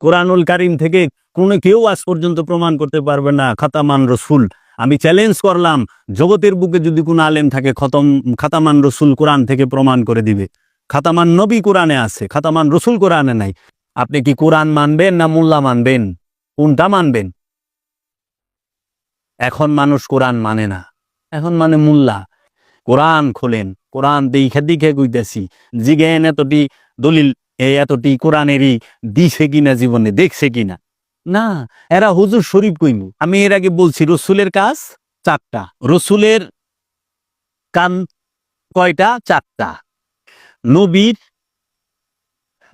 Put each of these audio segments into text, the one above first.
কোরআনুল কারিম থেকে কোনো কেউ আজ পর্যন্ত প্রমাণ করতে পারবে না। খাতামান রসুল। আমি চ্যালেঞ্জ করলাম, জগতের বুকে যদি কোনো আলেম থাকে, খতম, খাতামান রসুল কোরআন থেকে প্রমাণ করে দিবে। খাতামান নবী কোরআনে আছে, খাতামান রসুল কোরআনে নাই। আপনি কি কোরআন মানবেন না মোল্লা মানবেন? কোনটা মানবেন? এখন মানুষ কোরআন মানে না। এখন মানে মোল্লা। কোরআন খোলেন, কোরআন দেখে দিকে কইতেছি, জিগেন এতটি দলিল এই এতটি কোরআনেরই দিছে কিনা জীবনে, দেখছে কিনা? না, এরা হুজুর শরীফ কইমু। আমি এর আগে বলছি, রসুলের কাজ চারটা। রসুলের কান কয়টা? চারটা। নবীর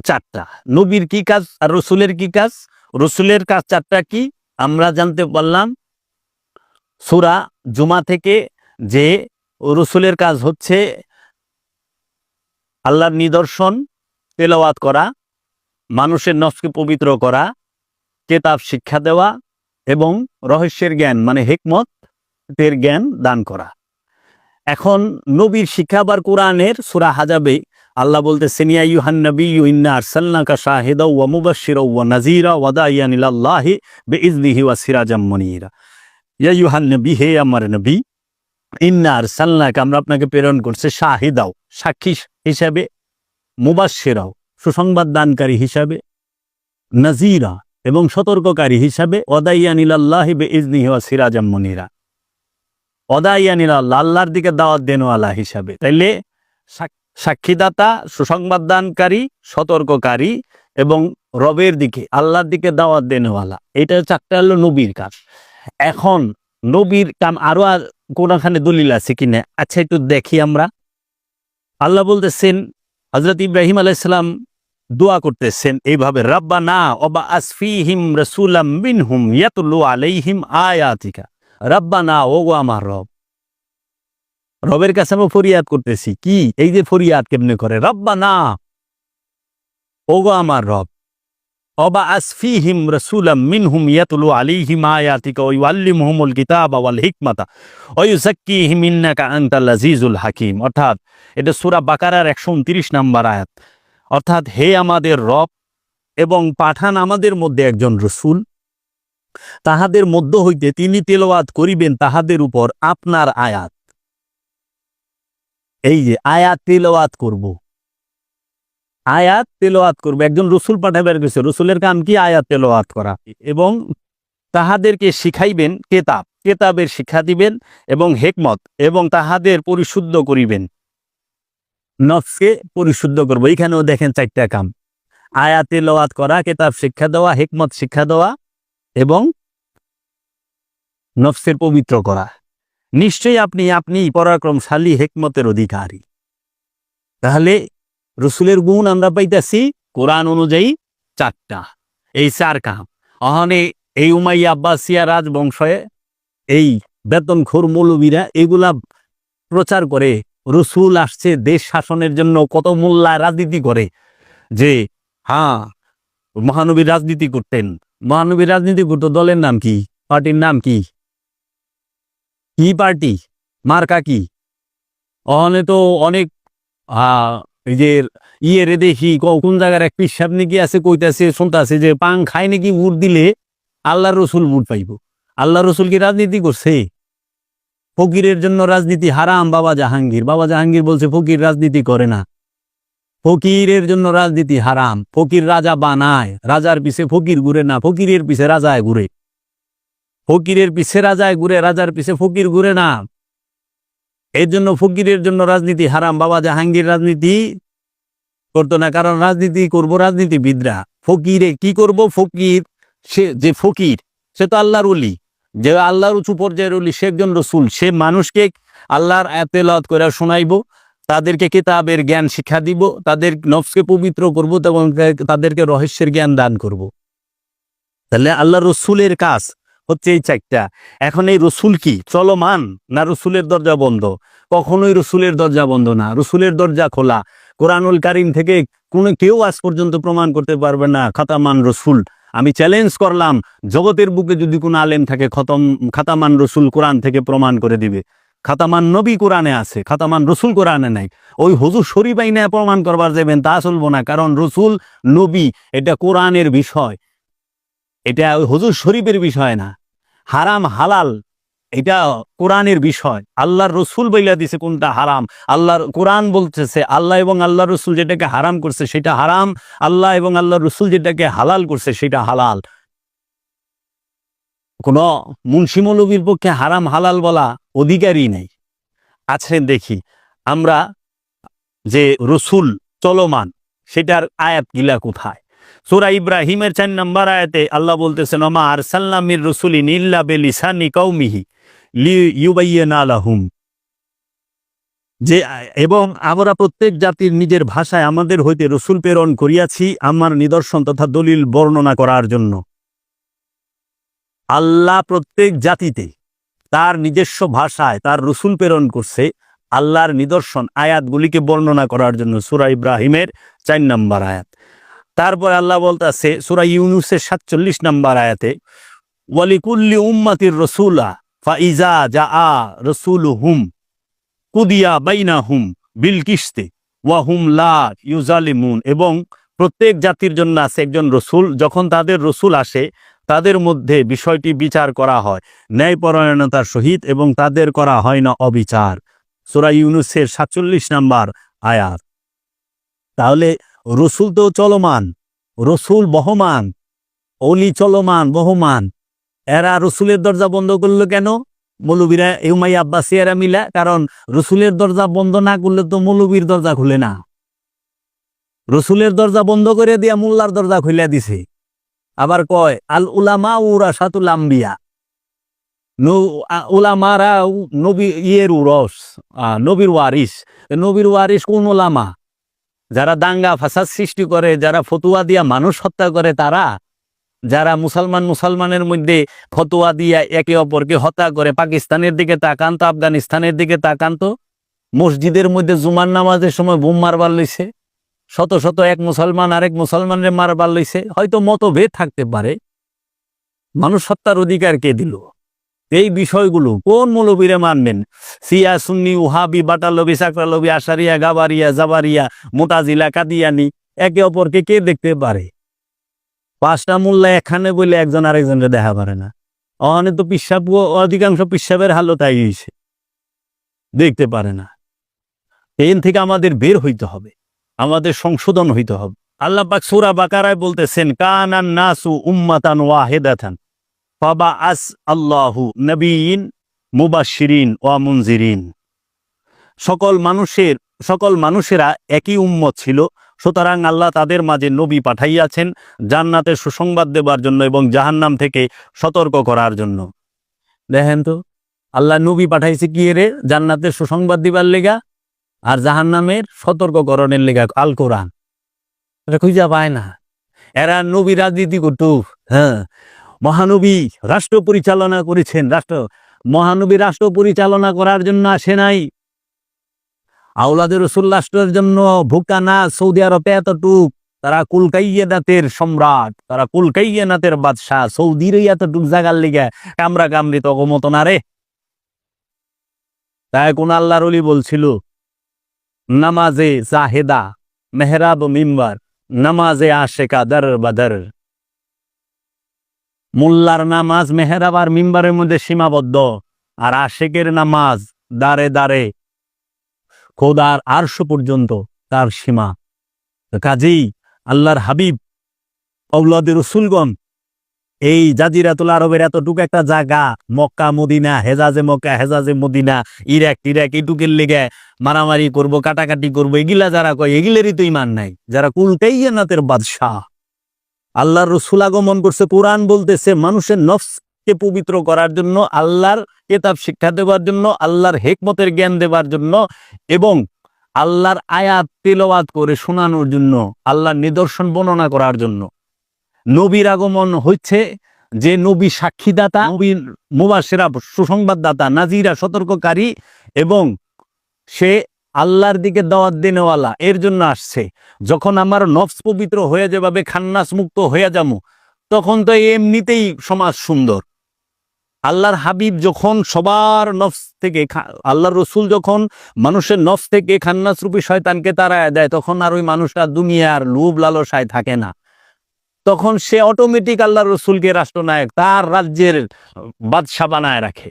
চারটা। নবীর কি কাজ আর রসুলের কি কাজ? রসুলের কাজ চারটা কি? আমরা জানতে পারলাম, সুরা জুমা থেকে যে রসুলের কাজ হচ্ছে আল্লাহর নিদর্শন তেলাওয়াত করা, মানুষের নফসকে পবিত্র করা, কেতাব শিক্ষা দেওয়া এবং রহস্যের জ্ঞান মানে হেকমত এর জ্ঞান দান করা। এখন নবীর শিক্ষা আবার কোরআনের সুরা হাজাবে। আল্লাহ বলতে সেনিয়া ইউহান নবী ইন্না আরসালনাকা শাহিদা ওয়া মুবাশশিরা ওয়া নাযীরা ওয়া দাইয়ান ইলাল্লাহি বিইজনিহি ওয়া সিরাজাম মুনীরা। ইয়া ইউহান নবী, হে আমার নবী, ইন্না আরসালনাকা, আমরা আপনাকে প্রেরণ করছে, শাহিদাও, সাক্ষী হিসাবে। মুবাশশিরাও, সুসংবাদ দানকারী হিসাবে নাজিরা এবং সতর্ককারী হিসাবে অদাইয়ানিলাল্লাহি বেইজনিহি ওয়া সিরাজাম মুনীরা। অদাইয়ানিলাল্লাহ আল্লাহর দিকে দাওয়াত দেনওয়ালা হিসাবে। তাইলে সাক্ষীদাতা, সুসংবাদ দানকারী, সতর্ককারী এবং রবের দিকে আল্লাহর দিকে দাওয়াত দেনওয়ালা এটা চারটা হলো নবীর কাজ। এখন নবীর কাম আর কোনখানে দলিল আছে কিনা আচ্ছা একটু দেখি আমরা। আল্লাহ বলতেছেন হজরত ইব্রাহিম আলাইসালাম দোয়া করতেছেন এইভাবে রব্বা না অবা আসফিহিম রসুলাম মিনহুম ইয়াতুল্লু আলাইহিম আয়াতিকা। রব্বা না ও গো আমার রব। রবের কাছে আমি ফরিয়াদ করতেছি, কি? এই যে ফরিয়াদ কেমনে করে? রব্বা না ও গো আমার রব। অবা কিতাবা হাকিম। অর্থাৎ এটা সূরা বাকারার 129 নম্বর আয়াত। অর্থাৎ হে আমাদের রব এবং পাঠান আমাদের মধ্যে একজন রসুল, তাহাদের মধ্য হইতে তিনি তেলাওয়াত করিবেন তাহাদের উপর আপনার আয়াত। এই যে আয়াত তেলাওয়াত করব আয়াত তেলাওয়াত করবে। একজন রসুল পাঠাবার গেছে রসুলের কাম কি? আয়াত তেলাওয়াত করা। এবং তাহাদেরকে শিখাইবেন কেতাব। কেতাবের শিক্ষা দিবেন এবং হেকমত এবং তাহাদের পরিশুদ্ধ করিবেন। নফসকে পরিশুদ্ধ করব। এইখানেও দেখেন চারটা কাম। আয়াতে লওয়াত করা, কেতাব শিক্ষা দেওয়া, হেকমত শিক্ষা দেওয়া এবং নফসের পবিত্র করা। নিশ্চয়ই আপনি আপনি পরাক্রমশালী, হেকমতের অধিকারী। তাহলে রসুলের গুণ আমরা পাইতেছি কোরআন অনুযায়ী চারটা। এই চার কাম। অহনে এই উমাইয়া আব্বাসিয়া রাজবংশে এই বেতনখোর মৌলবীরা এগুলা প্রচার করে, রসুল আসছে দেশ শাসনের জন্য কত মোল্লা রাজনীতি করে যে হ্যাঁ মহানবীর রাজনীতি করতেন। মহানবীর রাজনীতি করতো দলের নাম কি? পার্টির নাম কি? কি পার্টি? মার্কা কি? অহনে তো অনেক যে ইয়ে রে দেখি কোন জায়গার এক পিসাব নাকি আছে, কইতাছে, শুনতাছে যে পাং খায় নাকি ভোট দিলে আল্লাহ রসুল ভোট পাইব। আল্লাহ রসুল কি রাজনীতি করছে? ফকিরের জন্য রাজনীতি হারাম, বাবা জাহাঙ্গীর। বাবা জাহাঙ্গীর বলছে, ফকির রাজনীতি করে না। ফকিরের জন্য রাজনীতি হারাম। ফকির রাজা বানায়, রাজার পিছে ফকির ঘুরে না, ফকিরের পিছে রাজায় ঘুরে। ফকিরের পিছে রাজায় ঘুরে, রাজার পিছে ফকির ঘুরে না। এর জন্য ফকিরের জন্য রাজনীতি হারাম। বাবা জাহাঙ্গীর রাজনীতি করতো না, কারণ রাজনীতি করব রাজনীতিবিদরা। ফকিরে কি করব? ফকির, সে যে ফকির, সে তো আল্লাহর অলি যে আল্লাহর উঁচু পর্যায়ের অলি সে একজন রসুল। সে মানুষকে আল্লাহর এতেলত করে শোনাইব, তাদেরকে কিতাবের জ্ঞান শিক্ষা দিব, তাদের নফসকে পবিত্র করব এবং তাদেরকে রহস্যের জ্ঞান দান করব। তাহলে আল্লাহ রসুলের কাজ হচ্ছে এই চারটা। এখন এই রসুল কি? চলমান না রসুলের দরজা বন্ধ? কখনোই রসুলের দরজা বন্ধ না। রসুলের দরজা খোলা। কোরআনুল কারিম থেকে কোনো কেউ আজ পর্যন্ত প্রমাণ করতে পারবে না, খাতামান রসুল। আমি চ্যালেঞ্জ করলাম, জগতের বুকে যদি কোনো আলেম থাকে, খতম, খাতামান রসুল কোরআন থেকে প্রমাণ করে দিবে। খাতামান নবী কোরআনে আছে, খাতামান রসুল কোরআনে নাই। ওই হুজুর শরীফ আইনে প্রমাণ করবার যাবেন, তা চলবো না। কারণ রসুল নবী, এটা কোরআনের বিষয়। এটা হুজুর শরীফের বিষয় না। হারাম, হালাল, এটা কোরআনের বিষয়। আল্লাহর রসুল বইলা দিছে কোনটা হারাম। আল্লাহর কোরআন বলতেছে, আল্লাহ এবং আল্লাহ রসুল যেটাকে হারাম করছে সেটা হারাম। আল্লাহ এবং আল্লাহ রসুল যেটাকে হালাল করছে সেটা হালাল। কোন মুন্সি মৌলবীর পক্ষে হারাম, হালাল বলা অধিকারই নেই। আছে দেখি, আমরা যে রসুল চলমান, সেটার আয়াত গিলা কোথায়? সুরা ইব্রাহিমের চার নম্বর আয়াতে আল্লাহ বলতেছেন, ওমা আর সাল্লামির রসুলি নিল্লা বেলিসানি কৌমিহি লিউবাইয়াহুম যে, এবং আমরা প্রত্যেক জাতির নিজের ভাষায় আমাদের হইতে রসুল প্রেরণ করিয়াছি আমার নিদর্শন তথা দলিল বর্ণনা করার জন্য। আল্লাহ প্রত্যেক জাতিতে তার নিজস্ব ভাষায় তার রসুল প্রেরণ করছে আল্লাহর নিদর্শন আয়াতগুলিকে বর্ণনা করার জন্য সুরা ইব্রাহিমের চার নম্বর আয়াত। তারপর আল্লাহ বলতেছে, সুরা ইউনুসের সাতচল্লিশ নম্বর আয়াতে, ওয়ালিকুল্লি উম্মাতির রসুলা ফাইজা যা আ রসুল হুম কুদিয়া বাইনা হুম বিল কিস্তে ওয়াহুম লা ইউজালিমুন। এবং প্রত্যেক জাতির জন্য আছে একজন রসুল। যখন তাদের রসুল আসে, তাদের মধ্যে বিষয়টি বিচার করা হয়। ন্যায়পরায়ণতার সহিত এবং তাদের করা হয় না অবিচার। সুরা ইউনুসের সাতচল্লিশ নাম্বার আয়াত। তাহলে রসুল তো চলমান, রসুল বহমান, অলি চলমান, বহমান। এরা রসুলের দরজা বন্ধ করল কেন? মৌলবীরা ইউমাই আব্বাসিয়ারা মিলা, কারণ রসুলের দরজা বন্ধ না করলে তো মৌলবীর দরজা খুলে না। রসুলের দরজা বন্ধ করে দিয়া মোল্লার দরজা খুলে দিছে। আবার কয়, আল উলামা উরা সাতুল আম্বিয়া উলামারা নবী ইয়ের উরস নবীর ওয়ারিস। নবীর ওয়ারিস কোন ওলামা যারা দাঙ্গা, ফাসাদ সৃষ্টি করে, যারা ফতুয়া দিয়া মানুষ হত্যা করে, তারা যারা মুসলমান মুসলমানের মধ্যে ফতোয়া দিয়া একে অপরকে হত্যা করে, পাকিস্তানের দিকে তাকান্ত আফগানিস্তানের দিকে তাকান্ত মসজিদের মধ্যে জুমার নামাজের সময় বোম মারবার লইছে, শত শত এক মুসলমান আরেক মুসলমানের মারবার লইছে, হয়তো মতভেদ থাকতে পারে। মানুষ হত্যার অধিকার কে দিল? এই বিষয়গুলো কোন মৌলবীরে মানবেন? সিয়া, সুন্নি, উহাবি, বাটালবি, সাকরালবি, আশারিয়া, গাবারিয়া, জাবারিয়া, মোতাজিলা, কাদিয়ানি, একে অপরকে কে দেখতে পারে? পাঁচটা মোল্লা এখানে বলে একজন আরেকজনকে দেখা পারে না। অনেক তো পিসাব অধিকাংশ পিসাবের হালো তাই হয়েছে দেখতে পারে না। এন থেকে আমাদের বের হইতে হবে। আমাদের সংশোধন হইতে হবে। আল্লাহ পাক সুরা বাকারায় বলতেছেন, কানান নাসু উম্মাতান ওয়াহেদাতান। ফাবা আস আল্লাহু নবীন মুবাশিরিন ওয়া মুনজিরিন। সকল মানুষের, সকল মানুষেরা একই উম্মত ছিল, সুতরাং আল্লাহ তাদের মাঝে নবী পাঠাইয়াছেন জান্নাতের সুসংবাদ দেবার জন্য এবং জাহান্নাম থেকে সতর্ক করার জন্য। দেখেন তো, আল্লাহ নবী পাঠাইছে কি রে? জান্নাতের সুসংবাদ দিবার লেগা আর জাহান্নামের সতর্ককরণের লেগা আল কোরআন। এটা খুঁজা পায় না। এরা নবী রাজনীতি করতো। হ্যাঁ মহানবী রাষ্ট্র পরিচালনা করেছেন। রাষ্ট্র, মহানবী রাষ্ট্র পরিচালনা করার জন্য আসে নাই। আউলাদের রসুল রাষ্ট্রের জন্য ভুকা না সৌদি আরবে এতটুক। তারা কুলকাইয়ানাতের সম্রাট, তারা কুলকাইয়ানাতের বাদশাহ। সৌদির এতটুক জাগার লিগে কামরা কামড়ি তো মত না রে। তাই কোন আল্লাহর অলি বলছিল, নামাজে জাহেদা, মেহরাব মিম্বার, নামাজে আশেকা দর বাদর মোল্লার নামাজ মেহেরাবার মিম্বারের মধ্যে সীমাবদ্ধ আর আশেকের নামাজ দারে দারে খোদার আরশো পর্যন্ত তার সীমা। কাজেই আল্লাহর হাবিব অৌলাদের রসুলগণ, এই জাজিরাতুল আরবের এতটুকু একটা জায়গা, মক্কা, মদিনা, হেজাজে মক্কা, হেজাজে মদিনা, ইরাক, টিরাক, এটুকের লেগে মারামারি করব, কাটাকাটি করব, এগুলা যারা কয়, এগুলেরই তো ইমান নাই। যারা কুলকাইয়ানাতের বাদশাহ। আল্লাহর রসুল আগমন করছে, কোরআন বলতেছে, মানুষের নফসকে পবিত্র করার জন্য, আল্লাহর কেতাব শিক্ষা দেওয়ার জন্য, আল্লাহর হেকমতের জ্ঞান দেওয়ার জন্য এবং আল্লাহর আয়াত তেলাওয়াত করে শোনানোর জন্য, আল্লাহর নিদর্শন বর্ণনা করার জন্য। নবীর আগমন হচ্ছে যে নবী সাক্ষীদাতা নবীর মুবাসেরা সুসংবাদদাতা, নাজিরা, সতর্ককারী এবং সে আল্লাহর দিকে দাওয়াত দিনেওয়ালা, এর জন্য আসছে। যখন আমার নফস পবিত্র হয়ে যাবে খান্নাস মুক্ত হয়ে যাব তখন তো এমনিতেই সমাজ সুন্দর। আল্লাহর হাবিব যখন সবার নফস থেকে আল্লাহর রসুল যখন মানুষের নফস থেকে খান্নাস রূপী শয়তানকে তাড়ায় দেয়, তখন আর ওই মানুষটা দুনিয়ার লোভ লালসায় থাকে না। তখন সে অটোমেটিক আল্লাহ রসুলকে রাষ্ট্রনায়ক, তার রাজ্যের বাদশাহ বানায় রাখে।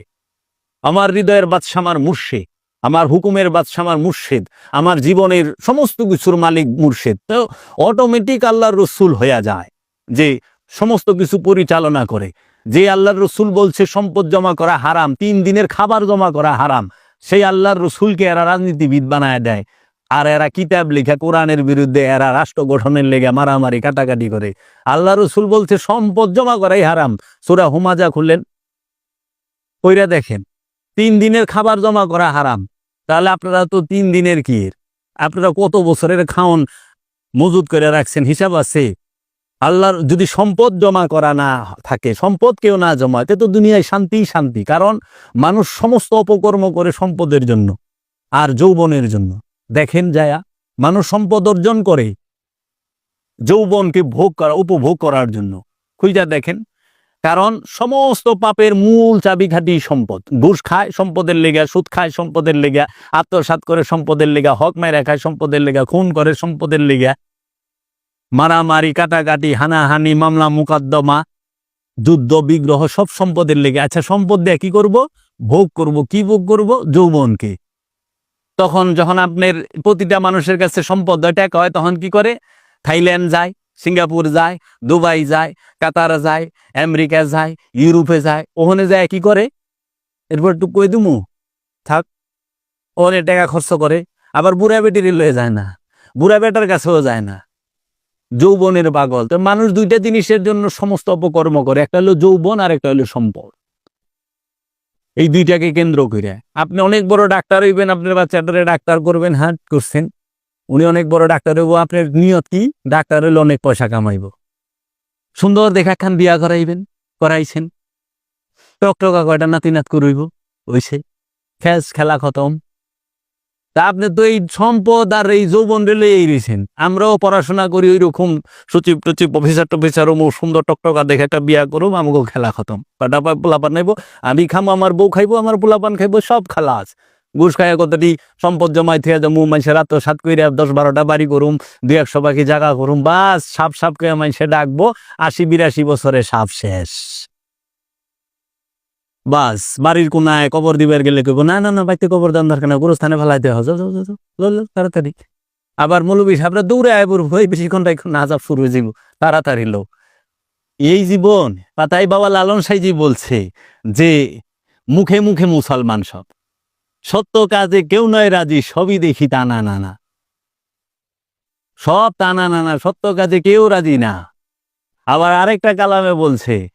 আমার হৃদয়ের বাদশাহ আমার মুর্শিদ। আমার হুকুমের বাদশাহ আমার মুর্শিদ, আমার জীবনের সমস্ত কিছুর মালিক মুর্শিদ। তো অটোমেটিক আল্লাহর রসুল হয়ে যায়, যে সমস্ত কিছু পরিচালনা করে। যে আল্লাহর রসুল বলছে, সম্পদ জমা করা হারাম, তিন দিনের খাবার জমা করা হারাম, সেই আল্লাহর রসুলকে এরা রাজনীতিবিদ বানায় দেয়। আর এরা কিতাব লেখা, কোরআনের বিরুদ্ধে এরা রাষ্ট্র গঠনের লেগে মারামারি, কাটাকাটি করে। আল্লাহ রসুল বলছে, সম্পদ জমা করাই হারাম। সুরা হুমাজা খুললেন, কইরা দেখেন, তিন দিনের খাবার জমা করা হারাম। তাহলে আপনারা তো তিন দিনের কি আপনারা কত বছরের খাওন মজুদ করে রাখছেন? হিসাব আছে। আল্লাহর যদি সম্পদ জমা করা না থাকে, সম্পদ কেউ না জমা তে তো দুনিয়ায় শান্তি শান্তি, কারণ মানুষ সমস্ত অপকর্ম করে সম্পদের জন্য আর যৌবনের জন্য। দেখেন যায়া, মানুষ সম্পদ অর্জন করে, যৌবনকে ভোগ করা, উপভোগ করার জন্য। খুঁজা দেখেন কারণ সমস্ত পাপের মূল চাবিকাঠি সম্পদ। ঘুষ খায়, সম্পদের লেগা, সুদ খায়, সম্পদের লেগা আত্মসাত করে সম্পদের লেগা, হক মেরে খায়, সম্পদের লেগা, খুন করে সম্পদের লেগা। মারামারি, কাটাকাটি, হানাহানি, মামলা, মোকদ্দমা, যুদ্ধ, বিগ্রহ, সব সম্পদের লেগে। আচ্ছা সম্পদ দিয়ে কি করব? ভোগ করব। কি ভোগ করব? যৌবনকে। তখন যখন আপনার প্রতিটা মানুষের কাছে সম্পদ টাকা হয়, তখন কি করে? থাইল্যান্ড যায়। সিঙ্গাপুর যায়, দুবাই যায়, কাতার যায়, আমেরিকা যায়, ইউরোপে যায়। ওখানে যায় কি করে? এরপর একটু কই দিমু? থাক, ওখানে টাকা খরচ করে। আবার বুড়া বেটির লয়ে যায় না, বুড়া বেটার কাছেও যায় না। যৌবনের পাগল। তো মানুষ দুইটা জিনিসের জন্য সমস্ত অপকর্ম করে, একটা হলো যৌবন আর একটা হলো সম্পদ। এই দুইটাকে কেন্দ্র করে। আপনি অনেক বড় ডাক্তার হইবেন, আপনার বাচ্চাটারে ডাক্তার করবেন হ্যাঁ করছেন। উনি অনেক বড় ডাক্তার হইব, আপনার নিয়ত কি? ডাক্তার হইলে অনেক পয়সা কামাইব। সুন্দর দেখা খান, বিয়া করাইবেন, করাইছেন। টকটকা কয়টা নাতি নাত করইব ওইসে খেস খেলা খতম। তা আপনি তো এই সম্পদ আর এই যৌবন রেলে এই রয়েছেন আমরাও পড়াশোনা করি ওই রকম সচিব টচিব, অফিসার টফিসার ও সুন্দর টকটকা দেখে একটা বিয়া করুম আমাকে খেলা খতম। কটা পা- পোলাপান নাইব আমি খামো, আমার বউ খাইবো, আমার পোলাপান খাইবো, সব খালাস ঘুষ খাইয়া কতটি সম্পদ জমাই থেকে যাব মানুষের রাত সাত কইরা দশ বারোটা বাড়ি করুম দুই একশো পাখি জায়গা করুম বাস সাপ সাপ করে মানুষে ডাকবো আশি বিরাশি বছরে সাপ শেষ। বাস বাড়ির কোনায় কবর দিবার গেলে কইব না না না বাইতে কবর দান দরকার না গোরস্থানে ফেলাইতে লো, তাড়াতাড়ি। আবার মৌলবী সাহেবরা দৌড়ে আয় পড়ব এই বেশিক্ষণ এখন যাব শুরু হয়ে যাব তাড়াতাড়ি লো এই জীবন পাতাই বাবা লালন সাইজি বলছে যে মুখে মুখে মুসলমান সব। সত্য কাজে কেউ নয় রাজি, সবই দেখি টানা নানা। সব টানা নানা, সত্য কাজে কেউ রাজি না। আবার আরেকটা কালামে বলছে,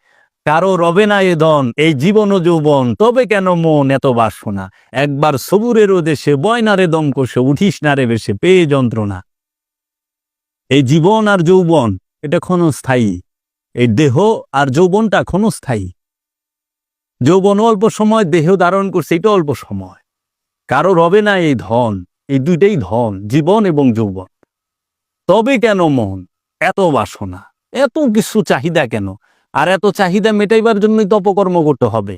কারও রবে না এ দন এই জীবন ও যৌবন, তবে কেন মন এত বাসনা? একবার সবুরের দেশে বয়নারে দম কষে উঠিস না রে বেশে পেয়ে যন্ত্রণা। এই জীবন আর যৌবন, এটা ক্ষণস্থায়ী। এই দেহ আর যৌবনটা ক্ষণস্থায়ী। যৌবন অল্প সময়, দেহ ধারণ করছে, এটা অল্প সময়। কারও রবে না এই ধন, এই দুইটাই ধন, জীবন এবং যৌবন। তবে কেন মন? এত বাসনা, এত কিছু চাহিদা কেন? আর এত চাহিদা মেটাইবার জন্যই তো অপকর্ম করতে হবে।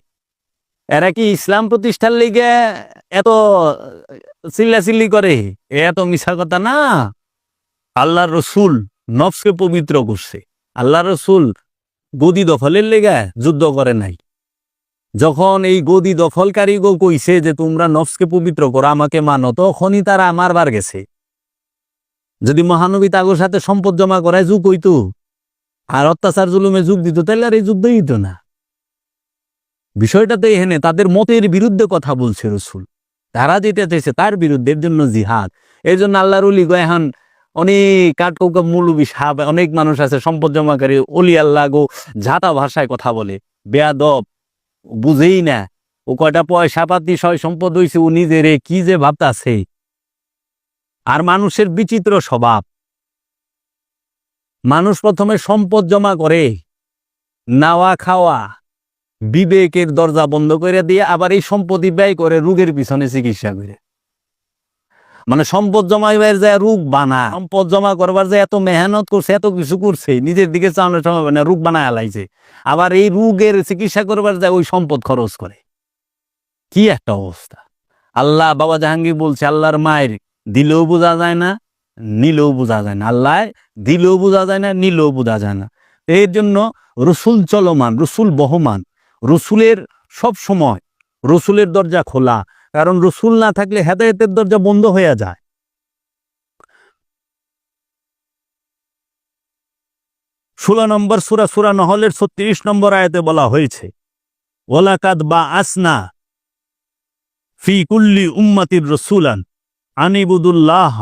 এরা কি ইসলাম প্রতিষ্ঠার লিগে এত চিল্লাচিল্লি করে? এ এত মিশা কথা না। আল্লাহ রসুল নফসকে পবিত্র করছে। আল্লাহ রসুল গদি দখলের লেগে যুদ্ধ করে নাই। যখন এই গদি দখলকারী গো কইছে যে তোমরা নফসকে পবিত্র করো, আমাকে মানো, তখনই তারা আমার বার গেছে। যদি মহানবী তাগোর সাথে সম্পদ জমা করায় যুগ হইতো, আর অত্যাচার জুলুমে যুগ দিত, তাহলে আর এই যুদ্ধ দিত না। বিষয়টা তো এখানে তাদের মতের বিরুদ্ধে কথা বলছে রসুল। তারা যেটা চাইছে তার বিরুদ্ধে, এর জন্য জিহাদ। এই জন্য আল্লাহর উলি গো, এখন অনেক কাটকৌকা মৌলবী সাহাব অনেক মানুষ আছে সম্পদ জমাকারী অলি আল্লাহ গো, ঝাঁটা ভাষায় কথা বলে, বেয়াদব। বুঝেই না। ও কয়টা পয়সা পাতি, সয় সম্পদ হইছে, ও নিজের কি যে ভাবতাছে। আর মানুষের বিচিত্র স্বভাব। মানুষ প্রথমে সম্পদ জমা করে, নাওয়া খাওয়া, বিবেকের দরজা বন্ধ করে দিয়ে আবার এই সম্পত্তি ব্যয় করে রোগের পিছনে চিকিৎসা করে। মানে সম্পদ জমাইবার যায় রোগ বানা, সম্পদ জমা করবার যে এত মেহনত করছে, এত কিছু করছে, নিজের দিকে চালানোর সময় না রোগ বানায় আবার এই রোগের চিকিৎসা করবার যায় ওই সম্পদ খরচ করে। কি একটা অবস্থা। আল্লাহ বাবা জাহাঙ্গীর বলছে, আল্লাহর মায়ের দিলেও বোঝা যায় না, নিলেও বোঝা যায় না। আল্লাহ দিলেও বোঝা যায় না, নিলেও বোঝা যায় না। এর জন্য রসুল চলমান, রসুল বহমান, রসুলের সব সময়, রসুলের দরজা খোলা কারণ রসুল না থাকলে হেদায়েতের দরজা বন্ধ হয়ে যায়। ষোলো নম্বর সুরা সুরা নহলের ছত্রিশ নম্বর আয়াতে বলা হয়েছে ওলাকাদ বা আসনা ফি কুল্লি উম্মাতির রসুলান আনিবুদুল্লাহ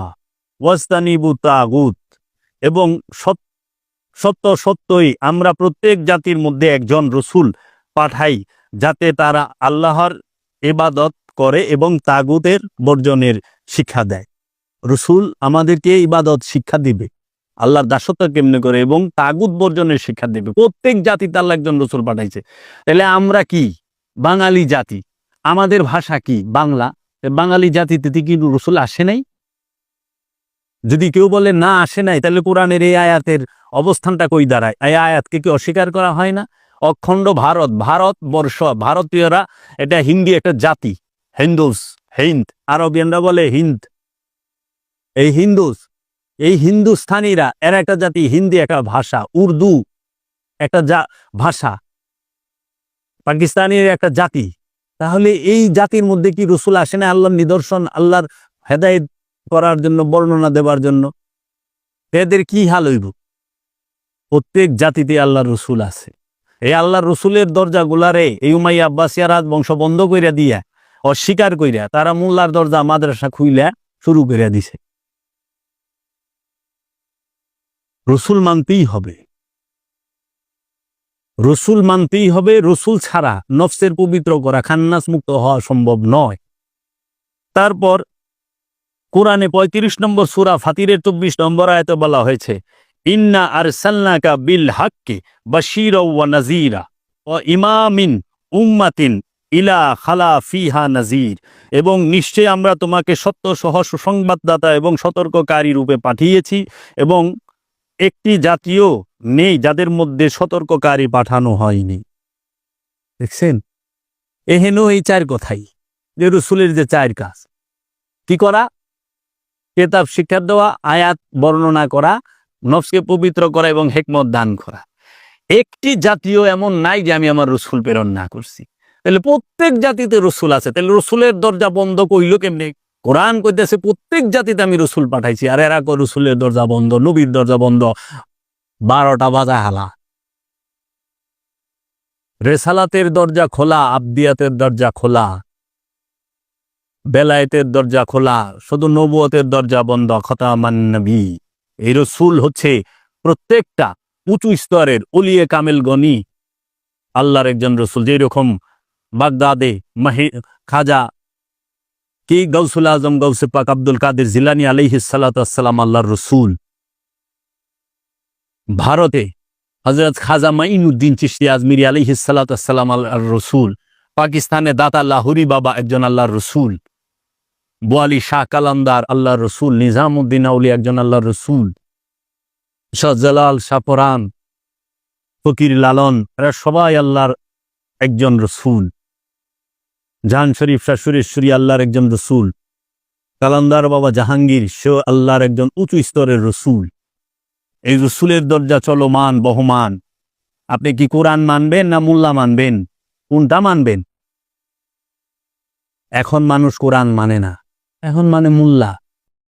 ওয়াস্তানিবু তাগুত। এবং সত- সত্য সত্যই আমরা প্রত্যেক জাতির মধ্যে একজন রসুল পাঠাই যাতে তারা আল্লাহর ইবাদত করে এবং তাগুতের বর্জনের শিক্ষা দেয়। রসুল আমাদেরকে ইবাদত শিক্ষা দিবে। আল্লাহর দাসত্ব কেমনে করে এবং তাগুত বর্জনের শিক্ষা দেবে। প্রত্যেক জাতিতে আল্লাহ একজন রসুল পাঠাইছে। তাহলে আমরা কি? বাঙালি জাতি। আমাদের ভাষা কি? বাংলা। বাঙালি জাতিতে কি রসুল আসে নাই? যদি কেউ বলে না আসে নাই, তাহলে কোরআনের এই আয়াতের অবস্থানটা কই দাঁড়ায়? এই আয়াতকে কি অস্বীকার করা হয় না? অখণ্ড ভারত ভারত বর্ষ ভারতীয়রা এটা হিন্দি একটা জাতি। হিন্দুস, হিন্দ। আরবিয়ানরা বলে হিন্দ। এই হিন্দুস, এই হিন্দুস্থানীরা, এর একটা জাতি, হিন্দি একটা ভাষা, উর্দু একটা যা ভাষা। পাকিস্তানের একটা জাতি। তাহলে এই জাতির মধ্যে কি রসুল আসে না আল্লাহর নিদর্শন, আল্লাহর হেদায়েত করার জন্য, বর্ণনা দেবার জন্য? এদের কি হাল হইব? প্রত্যেক জাতিতে আল্লাহর রসুল আছে। এই আল্লাহর রসুলের দরজা গুলারে এই উমাই আব্বাসিয়া রাজবংশ বন্ধ কইরা দিয়া অস্বীকার কইরা তারা মোল্লার দরজা মাদ্রাসা খুইলা শুরু কইরা দিছে। রসুল মানতেই হবে। রসুল মানতেই হবে, রসুল ছাড়া নফসের পবিত্র করা খান্নাস মুক্ত হওয়া সম্ভব নয়। তারপর কোরআনে পঁয়ত্রিশ নম্বর সুরা ফাতিরের চব্বিশ নম্বর আয়তে বলা হয়েছে, ইন্না আর সাল্লাকা বিল হাক্কে বাশির নাজিরা ও ইমামিন উম্মাতিন ইলা খালা ফিহা নাজির এবং নিশ্চয় আমরা তোমাকে সত্য সহ সুসংবাদদাতা এবং সতর্ককারী রূপে পাঠিয়েছি, এবং একটি জাতীয় নেই যাদের মধ্যে সতর্ককারী পাঠানো হয়নি। দেখছেন? এহেন এই চার কথাই, যে রসুলের যে চার কাজ। কি করা? কেতাব শিক্ষা দেওয়া, আয়াত বর্ণনা করা, নফসকে পবিত্র করা এবং হেকমত দান করা। একটি জাতীয় এমন নাই যে আমি আমার রসুল প্রেরণ না করছি। তাহলে প্রত্যেক জাতিতে রসুল আছে। তাহলে রসুলের দরজা বন্ধ কইল কেমনে? কোরআন কইতেছে, প্রত্যেক জাতিতে আমি রসুল পাঠাইছি, আর এরা রসুলের দরজা বন্ধ, নবীর দরজা বন্ধ, বারোটা বাজা হালা। রেসালাতের দরজা খোলা, আবদিয়াতের দরজা খোলা, বেলায়েতের দরজা খোলা, শুধু নবুয়তের দরজা বন্ধ, খতামান নবী। এই রসুল হচ্ছে প্রত্যেকটা উঁচু স্তরের, অলিয়ে কামেল গনি, আল্লাহর একজন রসুল। যেরকম বাগদাদে মাহি খাজা কি গৌসুল আজম গৌসে পাক আব্দুল কাদের জিলানি আলাইহি সালাতাম আল্লাহর রসুল। ভারতে হজরত খাজা মাইনুদ্দিন চিশতি আজমিরি আলাইহি সালাতাম আল্লাহর রসুল। পাকিস্তানে দাতা লাহুরি বাবা একজন আল্লাহর রসুল। বোয়ালি শাহ কালান্দার আল্লাহর রসুল। নিজামুদ্দিন আউলি একজন আল্লাহর রসুল। শাহজালাল শাহপরান ফকির লালন, এরা সবাই আল্লাহর একজন রসুল। জাহান শরীফ শাহ সুরেশ্বরী আল্লাহর একজন রসুল। কালান্দার বাবা জাহাঙ্গীর, সেও আল্লাহর একজন উঁচু স্তরের রসুল। এই রসুলের দরজা চলমান, বহমান। আপনি কি কোরআন মানবেন না মোল্লা মানবেন? কোনটা মানবেন? এখন মানুষ কোরআন মানে না। এখন মানে মোল্লা।